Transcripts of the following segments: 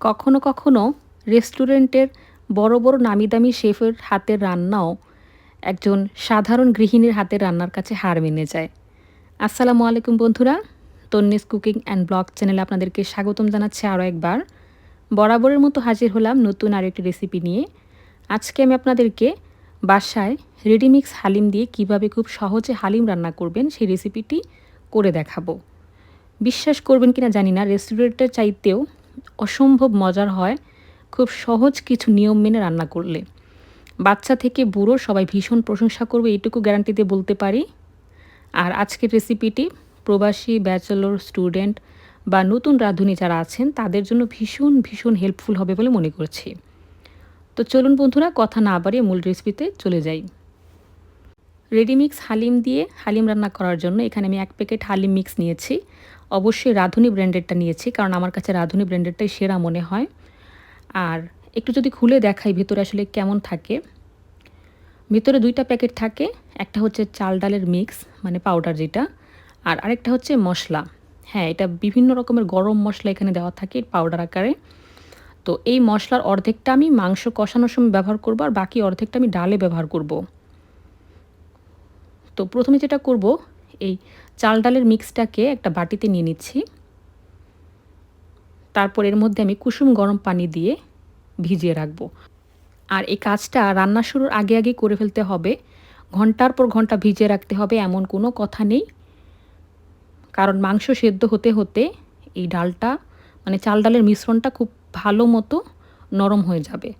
কখনো কখনো রেস্টুরেন্টের বড় বড় নামি দামি শেফের হাতের রান্নাও একজন সাধারণ গৃহিণীর হাতের রান্নার কাছে হার মেনে যায়। আসসালামু আলাইকুম বন্ধুরা, তন্নিস কুকিং অ্যান্ড ব্লগ চ্যানেলে আপনাদেরকে স্বাগতম জানাচ্ছি আরও একবার। বরাবরের মতো হাজির হলাম নতুন আরও একটি রেসিপি নিয়ে। আজকে আমি আপনাদেরকে বাসায় রেডিমিক্স হালিম দিয়ে কীভাবে খুব সহজে হালিম রান্না করবেন সেই রেসিপিটি করে দেখাবো। বিশ্বাস করবেন কিনা জানি না, রেস্টুরেন্টের চাইতেও অসম্ভব মজার হয় খুব সহজ কিছু নিয়ম মেনে রান্না করলে। বাচ্চা থেকে বুড়ো সবাই ভীষণ প্রশংসা করবে, এইটুকু গ্যারান্টি দিয়ে বলতে পারি। আর আজকের রেসিপিটি প্রবাসী ব্যাচেলর স্টুডেন্ট বা নতুন রাঁধুনি যারা আছেন, তাদের জন্য ভীষণ ভীষণ হেল্পফুল হবে বলে মনে করছি। তো চলুন বন্ধুরা, কথা না বাড়িয়ে মূল রেসিপিতে চলে যাই। রেডিমিক্স হালিম দিয়ে হালিম রান্না করার জন্য এখানে আমি এক প্যাকেট হালিম মিক্স নিয়েছি। অবশ্যই রাঁধুনি ব্র্যান্ডেডটা নিয়েছি, কারণ আমার কাছে রাঁধুনি ব্র্যান্ডেডটাই সেরা মনে হয়। আর একটু যদি খুলে দেখাই ভেতরে আসলে কেমন থাকে। ভেতরে দুইটা প্যাকেট থাকে, একটা হচ্ছে চাল ডালের মিক্স মানে পাউডার যেটা, আর আরেকটা হচ্ছে মশলা। হ্যাঁ এটা বিভিন্ন রকমের গরম মশলা এখানে দেওয়া থাকে পাউডার আকারে। তো এই মশলার অর্ধেকটা আমি মাংস কষানোর সময় ব্যবহার করব, আর বাকি অর্ধেকটা আমি ডালে ব্যবহার করব। তো প্রথমে যেটা করব এই চাল ডালের মিক্সটাকে একটা বাটিতে নিয়ে নিচ্ছি। তারপর এর মধ্যে আমি কুসুম গরম পানি দিয়ে ভিজিয়ে রাখব। আর এই কাজটা রান্না শুরুর আগে আগে করে ফেলতে হবে। ঘণ্টার পর ঘণ্টা ভিজিয়ে রাখতে হবে, এমন কোনো কথা নেই। কারণ মাংস সেদ্ধ হতে হতে এই ডালটা মানে চাল ডালের মিশ্রণটা খুব ভালো মতো নরম হয়ে যাবে।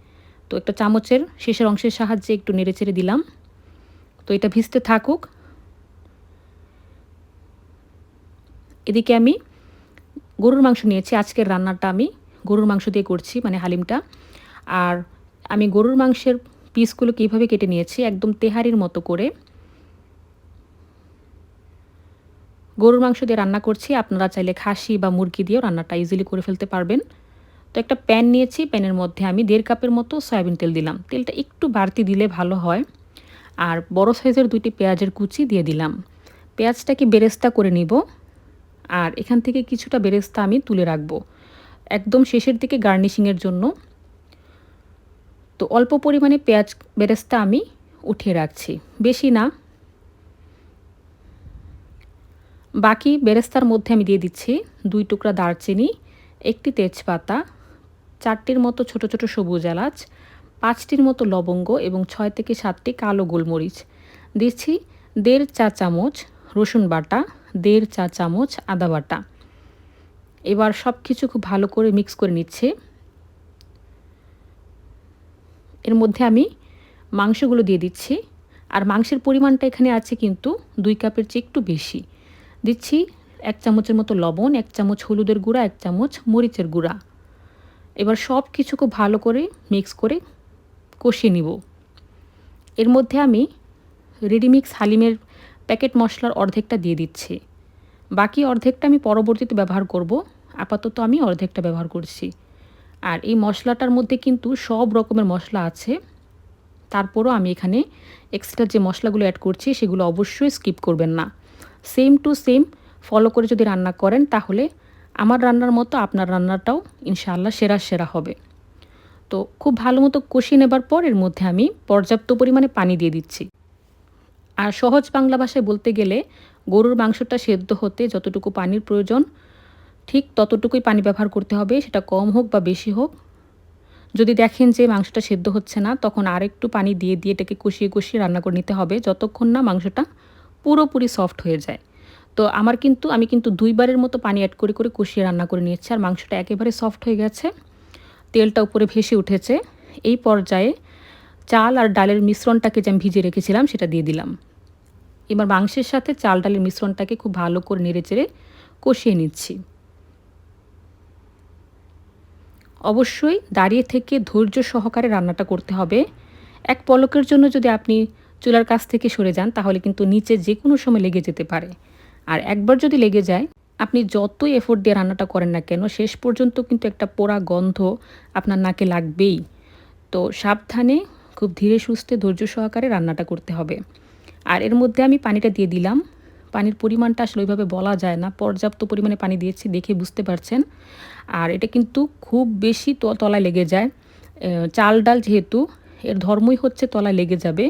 তো একটা চামচের শেষের অংশের সাহায্যে একটু নেড়ে চেড়ে দিলাম। তো এটা ভিজতে থাকুক এদিকে আমি গরুর মাংস নিয়েছি। আজকের রান্নাটা আমি গরুর মাংস দিয়ে করছি মানে হালিমটা। আর আমি গরুর মাংসের পিসগুলো কীভাবে কেটে নিয়েছি, একদম তেহারির মতো করে। গরুর মাংস দিয়ে রান্না করছি। আপনারা চাইলে খাসি বা মুরগি দিয়েও রান্নাটা ইজিলি করে ফেলতে পারবেন। তো একটা প্যান নিয়েছি, প্যানের মধ্যে আমি দেড় কাপের মতো সয়াবিন তেল দিলাম। তেলটা একটু বাড়তি দিলে ভালো হয়। আর বড় সাইজের দুইটি পেঁয়াজের কুচি দিয়ে দিলাম। পেঁয়াজটাকে বেরেস্তা করে নিব। আর এখান থেকে কিছুটা বেরেস্তা আমি তুলে রাখব। একদম শেষের দিকে গার্নিশিংয়ের জন্য। তো অল্প পরিমাণে পেঁয়াজ বেরেস্তা আমি উঠিয়ে রাখছি। বেশি না। বাকি বেরেস্তার মধ্যে আমি দিয়ে দিচ্ছি দুই টুকরা দারচিনি, একটি তেজপাতা, চারটির মতো ছোট ছোট সবুজ এলাচ, পাঁচটির মতো লবঙ্গ এবং ছয় থেকে সাতটি কালো গোলমরিচ। দিচ্ছি দেড় চা চামচ রসুন বাটা দেড় চা চামচ আদা বাটা। এবার সব কিছু খুব ভালো করে মিক্স করে নিচ্ছে। এর মধ্যে আমি মাংসগুলো দিয়ে দিচ্ছি। আর মাংসের পরিমাণটা এখানে আছে কিন্তু দুই কাপের চেয়ে একটু বেশি। দিচ্ছি এক চামচের মতো লবণ, এক চামচ হলুদের গুঁড়া, এক চামচ মরিচের গুঁড়া। এবার সব কিছু খুব ভালো করে মিক্স করে কষিয়ে নিব। এর মধ্যে আমি রেডিমিক্স হালিমের প্যাকেট মশলার অর্ধেকটা দিয়ে দিচ্ছি। বাকি অর্ধেকটা আমি পরবর্তীতে ব্যবহার করব। আপাতত আমি অর্ধেকটা ব্যবহার করছি। আর এই মশলাটার মধ্যে কিন্তু সব রকমের মশলা আছে। তারপরও আমি এখানে এক্সট্রা যে মশলাগুলো অ্যাড করছি, সেগুলো অবশ্যই স্কিপ করবেন না। সেম টু সেম ফলো করে যদি রান্না করেন, তাহলে আমার রান্নার মতো আপনার রান্নাটাও ইনশাআল্লাহ সেরা সেরা হবে। তো খুব ভালো মতো কষিয়ে নেবার পর এর মধ্যে আমি পর্যাপ্ত পরিমাণে পানি দিয়ে দিচ্ছি। আর সহজ বাংলা ভাষায় বলতে গেলে গরুর মাংসটা সেদ্ধ হতে যতটুকু পানির প্রয়োজন, ঠিক ততটুকুই পানি ব্যবহার করতে হবে, সেটা কম হোক বা বেশি হোক। যদি দেখেন যে মাংসটা সেদ্ধ হচ্ছে না, তখন আর একটু পানি দিয়ে দিয়ে এটাকে কষিয়ে কষিয়ে রান্না করে নিতে হবে, যতক্ষণ না মাংসটা পুরোপুরি সফট হয়ে যায়। তো আমার কিন্তু, আমি কিন্তু দুইবারের মতো পানি অ্যাড করে করে কষিয়ে রান্না করে নিয়েছি, আর মাংসটা একেবারে সফট হয়ে গেছে, তেলটা উপরে ভেসে উঠেছে। এই পর্যায়ে চাল আর ডালের মিশ্রণটাকে যে আমি ভিজে রেখেছিলাম, সেটা দিয়ে দিলাম। এবার মাংসের সাথে চাল ডালের মিশ্রণটাকে খুব ভালো করে নেড়ে চেড়ে কষিয়ে নিচ্ছি। অবশ্যই দাঁড়িয়ে থেকে ধৈর্য সহকারে রান্নাটা করতে হবে। এক পলকের জন্য যদি আপনি চুলার কাছ থেকে সরে যান, তাহলে কিন্তু নিচে যে কোনো সময় লেগে যেতে পারে। আর একবার যদি লেগে যায়, আপনি যতই এফোর্ট দিয়ে রান্নাটা করেন না কেন, শেষ পর্যন্ত কিন্তু একটা পোড়া গন্ধ আপনার নাকে লাগবেই। তো সাবধানে, খুব ধীরে সুস্থে ধৈর্য সহকারে রান্নাটা করতে হবে। আর এর মধ্যে আমি পানিটা দিয়ে দিলাম। পানির পরিমাণটা আসলে ওইভাবে বলা যায় না। পর্যাপ্ত পরিমাণে পানি দিয়েছি দেখে বুঝতে পারছেন। আর এটা কিন্তু খুব বেশি তো, তলায় লেগে যায়। চাল ডাল যেহেতু, এর ধর্মই হচ্ছে তলায় লেগে যাবে।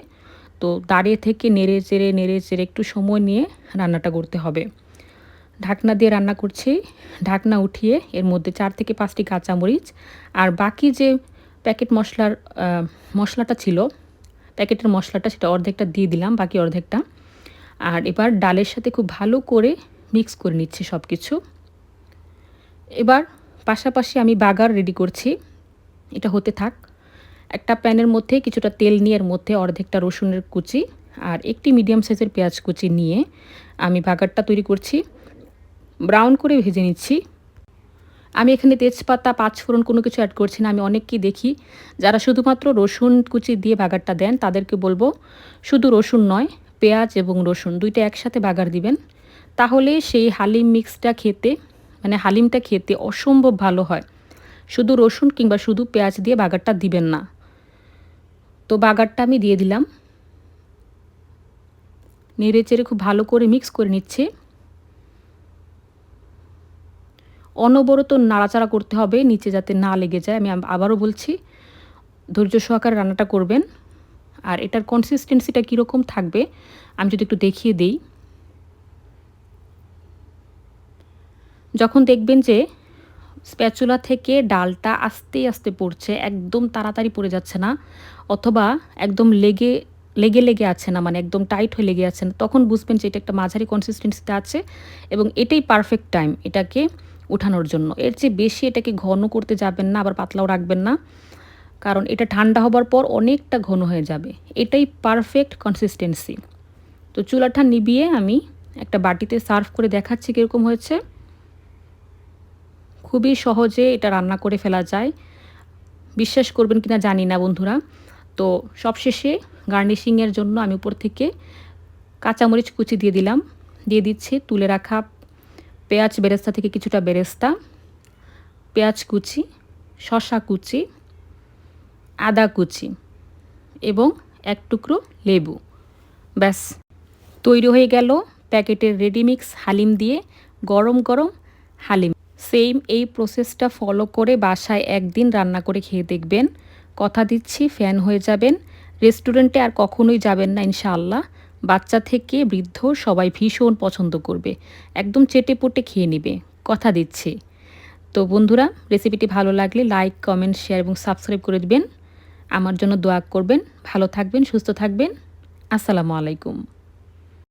তো দাঁড়িয়ে থেকে নেড়ে চেড়ে নেড়ে চেড়ে একটু সময় নিয়ে রান্নাটা করতে হবে। ঢাকনা দিয়ে রান্না করছি। ঢাকনা উঠিয়ে এর মধ্যে চার থেকে পাঁচটি কাঁচামরিচ আর বাকি যে প্যাকেট মশলার মশলাটা ছিল প্যাকেটের মশলাটা সেটা অর্ধেকটা দিয়ে দিলাম, বাকি অর্ধেকটা। আর এবার ডালের সাথে খুব ভালো করে মিক্স করে নিচ্ছি সব কিছু এবার পাশাপাশি আমি বাগার রেডি করছি, এটা হতে থাক। একটা প্যানের মধ্যে কিছুটা তেল নিয়ে এর মধ্যে অর্ধেকটা রসুনের কুচি আর একটি মিডিয়াম সাইজের পেঁয়াজ কুচি নিয়ে আমি বাগারটা তৈরি করছি। ব্রাউন করে ভেজে নিচ্ছি। আমি এখানে তেজপাতা, পাঁচফোড়ন কোনো কিছু অ্যাড করছি না। আমি অনেককেই দেখি। যারা শুধুমাত্র রসুন কুচি দিয়ে বাগারটা দেন, তাদেরকে বলব শুধু রসুন নয়, পেঁয়াজ এবং রসুন দুইটা একসাথে বাগার দিবেন। তাহলে সেই হালিম মিক্সটা খেতে মানে হালিমটা খেতে অসম্ভব ভালো হয়। শুধু রসুন কিংবা শুধু পেঁয়াজ দিয়ে বাগারটা দিবেন না। তো বাগারটা আমি দিয়ে দিলাম। নেড়ে চেড়ে খুব ভালো করে মিক্স করে নিচ্ছে। অনবরত নাড়াচাড়া করতে হবে, নিচে যাতে না লেগে যায়। আমি আবারও বলছি, ধৈর্য সহকারে রান্নাটা করবেন। আর এটার কনসিস্টেন্সিটা কীরকম থাকবে, আমি যদি একটু দেখিয়ে দিই। যখন দেখবেন যে স্প্যাচুলা থেকে ডালটা আস্তে আস্তে পড়ছে, একদম তাড়াতাড়ি পড়ে যাচ্ছে না, অথবা একদম লেগে লেগে লেগে আছে না মানে একদম টাইট হয়ে লেগে আছে না, তখন বুঝবেন যে এটা একটা মাঝারি কনসিস্টেন্সিতে আছে এবং এটাই পারফেক্ট টাইম এটাকে উঠানোর জন্য। এর চেয়ে বেশি এটাকে ঘন করতে যাবেন না, আবার পাতলাও রাখবেন না। কারণ এটা ঠান্ডা হবার পর অনেকটা ঘন হয়ে যাবে। এটাই পারফেক্ট কনসিস্টেন্সি তো চুলাটা নিবিয়ে আমি একটা বাটিতে সার্ভ করে দেখাচ্ছি কীরকম হয়েছে। খুবই সহজে এটা রান্না করে ফেলা যায়। বিশ্বাস করবেন কিনা জানি না বন্ধুরা। তো সবশেষে গার্নিশিংয়ের জন্য আমি উপর থেকে কাঁচামরিচ কুচি দিয়ে দিলাম। দিয়ে দিচ্ছি তুলে রাখা পেঁয়াজ বেরেস্তা থেকে কিছুটা বেরেস্তা, পেঁয়াজ কুচি শশা কুচি, আদা কুচি এবং এক টুকরো লেবু। ব্যাস, তৈরি হয়ে গেল প্যাকেটের রেডিমিক্স হালিম দিয়ে গরম গরম হালিম। সেম এই প্রসেসটা ফলো করে বাসায় একদিন রান্না করে খেয়ে দেখবেন। কথা দিচ্ছি, ফ্যান হয়ে যাবেন। রেস্টুরেন্টে আর কখনোই যাবেন না, ইনশাআল্লাহ। বাচ্চা থেকে বৃদ্ধ সবাই ভীষণ পছন্দ করবে। একদম চেটে পোটে খেয়ে নেবে। কথা দিচ্ছে। তো বন্ধুরা রেসিপিটি ভালো লাগলে লাইক কমেন্ট শেয়ার এবং সাবস্ক্রাইব করে দেবেন। আমার জন্য দোয়া করবেন। ভালো থাকবেন, সুস্থ থাকবেন। আসসালামু আলাইকুম।